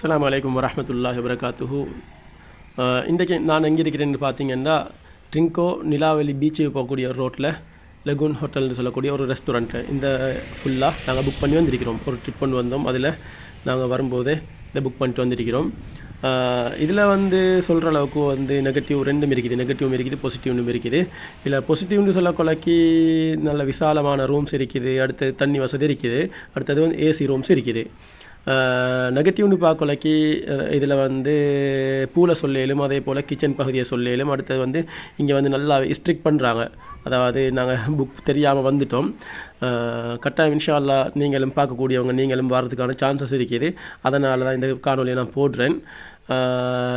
அஸ்லாம் அலைக்கும் வரமத்துல்லா வபரகாத்துஹு. இன்றைக்கு நான் எங்கே இருக்கிறேன்னு பார்த்தீங்கன்னா ட்ரிங்கோ நிலாவெளி பீச்சு போகக்கூடிய ஒரு ரோட்டில் லெகுன் ஹோட்டல்னு சொல்லக்கூடிய ஒரு ரெஸ்டாரண்ட்டு இந்த ஃபுல்லாக நாங்கள் புக் பண்ணி வந்திருக்கிறோம். ஒரு ட்ரிப் பண்ணி வந்தோம். அதில் நாங்கள் வரும்போதே இதை புக் பண்ணிட்டு வந்திருக்கிறோம். இதில் வந்து சொல்கிற அளவுக்கு வந்து நெகட்டிவ் ரெண்டும் இருக்குது. நெகட்டிவும் இருக்குது பாசிட்டிவ்னும் இருக்குது. இதில் பாசிட்டிவ்னு சொல்ல கொலைக்கு நல்ல விசாலமான ரூம்ஸ் இருக்குது. அடுத்தது தண்ணி வசதி இருக்குது. அடுத்தது வந்து ஏசி ரூம்ஸ் இருக்குது. நெகட்டிவ்னு பார்க்கலைக்கு இதில் வந்து பூலை சொல்லையிலும் அதே போல் கிச்சன் பகுதியை சொல்லையிலும் அடுத்தது வந்து இங்கே வந்து நல்லா ஸ்ட்ரிக் பண்ணுறாங்க அதாவது நாங்கள் புக் தெரியாமல் வந்துட்டோம். கட்டாயம் இன்ஷால்லா நீங்களும் பார்க்கக்கூடியவங்க நீங்களும் வர்றதுக்கான சான்சஸ் இருக்குது. அதனால தான் இந்த காணொலியை நான் போடுறேன்.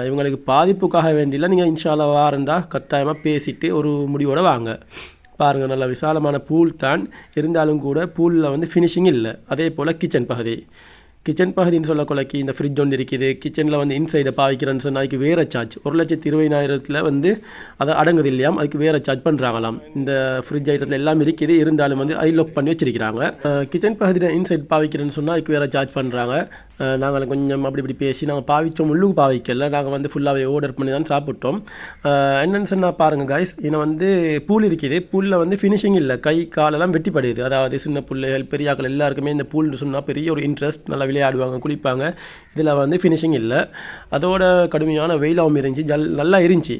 இவங்களுக்கு பாதிப்புக்காக வேண்டியில் நீங்கள் இன்ஷா வாரண்டா கட்டாயமாக பேசிட்டு ஒரு முடிவோடு வாங்க. பாருங்கள் நல்ல விசாலமான பூல் தான். இருந்தாலும் கூட பூலில் வந்து ஃபினிஷிங் இல்லை. அதே போல் கிச்சன் பகுதி. கிச்சன் பகுதின்னு சொல்லக்கொலைக்கு இந்த ஃப்ரிட்ஜ் ஒன்று இருக்குது. கிச்சனில் வந்து இன்சைடை பாவிக்கிறேன்னு சொன்னால் அதுக்கு வேறு சார்ஜ் ஒரு லட்சத்தி இருபதினாயிரத்தில் வந்து அதை அடங்குது இல்லையாம். அதுக்கு வேறு சார்ஜ் பண்ணுறாங்களாம் இந்த ஃப்ரிட்ஜ் ஐட்டத்தில் எல்லாம் இருக்குது. இருந்தாலும் வந்து ஐ லொக் பண்ணி வச்சிருக்கிறாங்க. கிச்சன் பகுதியில் இன்சைட் பாவிக்கிறேன்னு சொன்னால் அதுக்கு வேறு சார்ஜ் பண்ணுறாங்க நாங்கள் கொஞ்சம் அப்படி இப்படி பேசி நாங்கள் பாவித்தோம் உள்ளுக்கு பாவிக்கல. நாங்கள் வந்து ஃபுல்லாகவே ஆர்டர் பண்ணி தான் சாப்பிட்டோம். என்னென்னு சொன்னால் பாருங்கள் கைஸ் இன்னும் வந்து பூல் இருக்குது. பூலில் வந்து ஃபினிஷிங் இல்லை. கை காலெல்லாம் வெட்டிப்படுது அதாவது சின்ன பிள்ளைகள் பெரியாக்கள் எல்லாருக்குமே இந்த பூல்னு சொன்னால் பெரிய ஒரு இன்ட்ரெஸ்ட் நல்லா விளையாடுவாங்க குளிப்பாங்க. இதில் வந்து ஃபினிஷிங் இல்லை. அதோட கடுமையான வெயிலாகவும் இருந்துச்சு. ஜல் நல்லா இருந்துச்சு.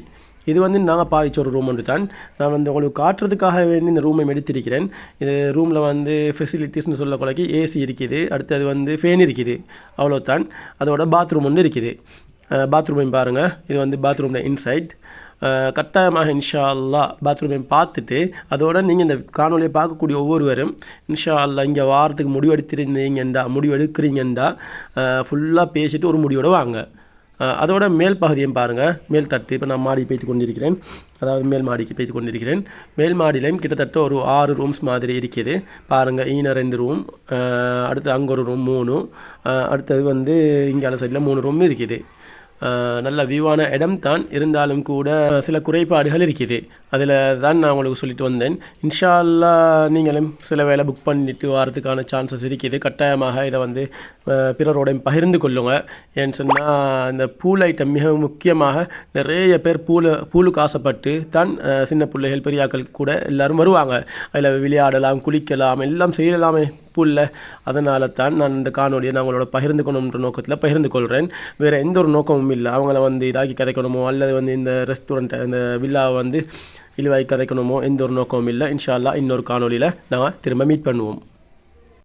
இது வந்து நாங்கள் பாவிச்ச ஒரு ரூம் ஒன்று தான் நான் வந்து உங்களுக்கு காட்டுறதுக்காக வேண்டி இந்த ரூமை எடுத்திருக்கிறேன் இது ரூமில் வந்து ஃபெசிலிட்டிஸ்னு சொல்ல கொலைக்கு ஏசி இருக்குது. அடுத்தது வந்து ஃபேன் இருக்குது. அவ்வளோதான் அதோட பாத்ரூம் ஒன்று இருக்குது. பாத்ரூமையும் பாருங்கள் இது வந்து பாத்ரூமில் இன்சைட் கட்டாயமாக இன்ஷா அல்லா பாத்ரூமை பார்த்துட்டு அதோட நீங்கள் இந்த காணொலியை பார்க்கக்கூடிய ஒவ்வொருவரும் இன்ஷா அல்லா இங்கே வாரத்துக்கு முடிவெடுத்திருந்தீங்கண்டா முடிவெடுக்கிறீங்கண்டா ஃபுல்லாக பேசிட்டு ஒரு முடிவோடு வாங்க. அதோட மேல் பகுதியும் பாருங்கள் மேல் தட்டு. இப்போ நான் மாடி பேய்த்து கொண்டிருக்கிறேன். அதாவது மேல் மாடிக்கு பேய்த்து கொண்டிருக்கிறேன். மேல் மாடியிலையும் கிட்டத்தட்ட ஒரு ஆறு ரூம்ஸ் மாதிரி இருக்குது பாருங்கள் ஈன ரெண்டு ரூம் அடுத்து அங்கே ஒரு ரூம் மூணு அடுத்தது வந்து இங்கே சைடில் மூணு ரூம் இருக்குது. நல்ல வியூவான இடம் தான் இருந்தாலும் கூட சில குறைபாடுகள் இருக்குது. அதில் தான் நான் உங்களுக்கு சொல்லிட்டு வந்தேன். இன்ஷால்லா நீங்களும் சில வேளை புக் பண்ணிட்டு வரதுக்கான சான்சஸ் இருக்குது. கட்டாயமாக இதை வந்து பிறரோடையும் பகிர்ந்து கொள்ளுங்க. ஏன்னு சொன்னால் இந்த பூல் ஐட்டம் மிக முக்கியமாக நிறைய பேர் பூல பூலுக்கு ஆசைப்பட்டு தான் சின்ன பிள்ளைகள் பெரியாக்கள் கூட எல்லாரும் வருவாங்க. அதில் விளையாடலாம் குளிக்கலாம் எல்லாம் செய்யலாமே பூலில் அதனால தான் நான் இந்த காணொலியை நான் உங்களோட பகிர்ந்துக்கணுன்ற நோக்கத்தில் பகிர்ந்து கொள்கிறேன் வேறு எந்த ஒரு நோக்கமும் இல்லை அவங்கள வந்து இதாக்கி கதைக்கணுமோ அல்லது வந்து இந்த ரெஸ்டாரண்ட்டை இந்த வில்லாவை வந்து இழிவாய் கதைக்கணுமோ எந்த ஒரு நோக்கமும் இல்லை. இன்ஷா அல்லாஹ் இன்னொரு காணொலியில் நாங்கள் திரும்ப மீட் பண்ணுவோம்.